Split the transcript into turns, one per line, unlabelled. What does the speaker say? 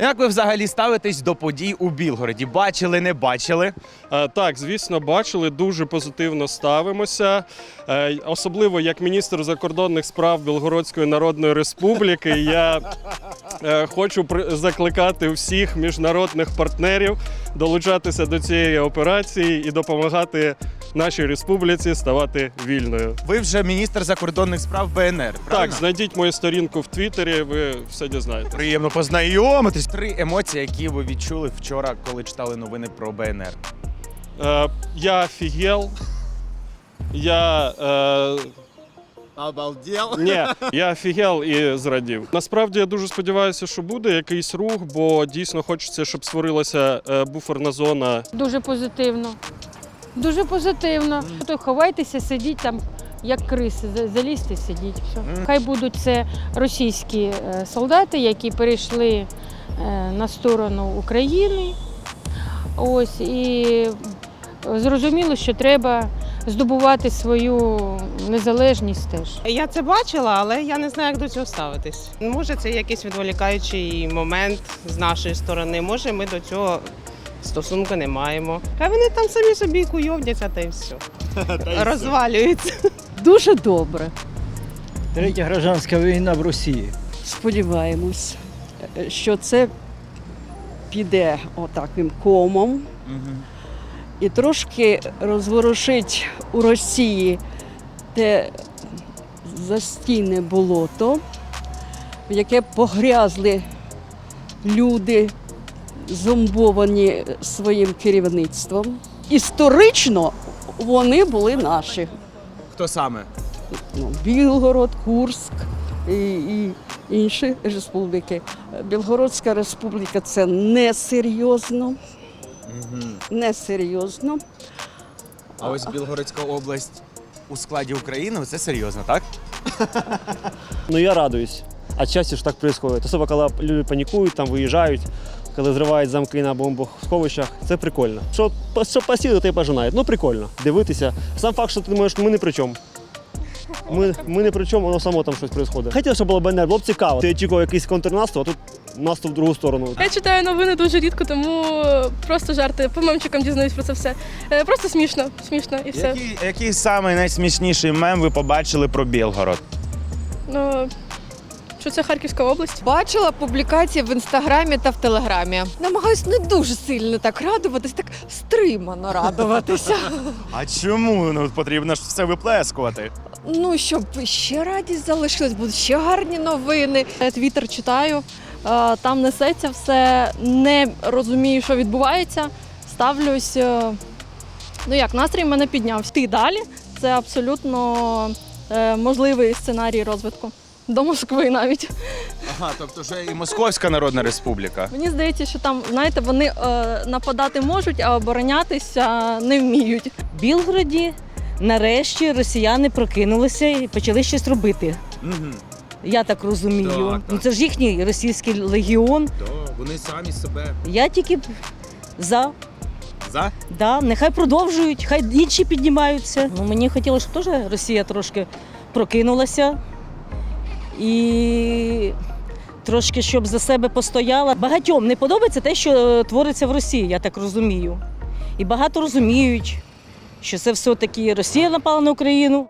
Як ви взагалі ставитесь до подій у Білгороді? Бачили, не бачили?
Е, Так, звісно, бачили, дуже позитивно ставимося. Е, Особливо як міністр закордонних справ Білгородської Народної Республіки. Я е, хочу закликати всіх міжнародних партнерів долучатися до цієї операції і допомагати нашій республіці ставати вільною.
Ви вже міністр закордонних справ БНР.
Так, знайдіть мою сторінку в Твіттері, ви все дізнаєтесь.
Приємно познайомитись. Три емоції, які ви відчули вчора, коли читали новини про БНР.
Е, Я офігел. Я е,
Обалдел.
Ні, я офігел і зрадів. Насправді я дуже сподіваюся, що буде якийсь рух, бо дійсно хочеться, щоб створилася е, буферна зона.
Дуже позитивно. Дуже позитивно. То ховайтеся, сидіть там, як криси, за- залізьте, сидіть. Все. Хай будуть це російські е, солдати, які перейшли е, на сторону України. Ось і зрозуміло, що треба здобувати свою незалежність теж.
Я це бачила, але я не знаю, як до цього ставитись. Може, це якийсь відволікаючий момент з нашої сторони. Може, ми до цього стосунку не маємо. Хай вони там самі собі куйовдяться та й все. Розвалюються.
Дуже добре.
Третя гражданська війна в Росії.
Сподіваємось, що це піде отаким комом і трошки розворушить у Росії те застійне болото, в яке погрязли люди, зомбовані своїм керівництвом. Історично вони були наші.
Хто саме?
ну, Білгород, Курск і, і інші республіки. Білгородська республіка це несерйозно. Несерйозно.
А ось Білгородська область у складі України це серйозно, так?
Ну я радуюсь. А Отчасти ж так відбувається. Особливо, коли люди панікують, там виїжджають, коли зривають замки на бомбосховищах. Це прикольно. Що, що посіли, то й пожинають. Ну прикольно. Дивитися. Сам факт, що ти думаєш, ми не при чому. Ми, ми не при чому, воно само там щось відбувається. Хотів, щоб було БНР, було б цікаво. Ти очікував якийсь контрнаступ, а тут наступ в другу сторону.
Я читаю новини дуже рідко, тому просто жарти. По мемчикам дізнаюсь про це все. Е, Просто смішно, смішно і все.
Який, який самий найсмішніший мем ви побачили про Білгород?
Ну, що це Харківська область?
Бачила публікації в інстаграмі та в телеграмі. Намагаюсь не дуже сильно так радуватись, так стримано радуватися.
А чому? Ну потрібно ж все виплескувати.
ну, щоб ще радість залишилась, будуть ще гарні новини.
Я твіттер читаю, е, там несеться все, не розумію, що відбувається. Ставлюсь. е, Ну як, настрій в мене піднявся. Ти далі. Це абсолютно е, можливий сценарій розвитку. До Москви навіть.
Ага, тобто вже і Московська Народна Республіка.
Мені здається, що там, знаєте, вони е, нападати можуть, а оборонятися не вміють.
В Білгороді нарешті росіяни прокинулися і почали щось робити.
Угу.
Я так розумію.
Так, так.
Ну це ж їхній російський легіон.
Да, вони самі себе
Я тільки б за.
за.
Да, нехай продовжують, хай інші піднімаються. Ну, мені хотілося, щоб теж Росія трошки прокинулася і трошки щоб за себе постояла. Багатьом не подобається те, що е, твориться в Росії, я так розумію. І багато розуміють, що це все-таки Росія напала на Україну.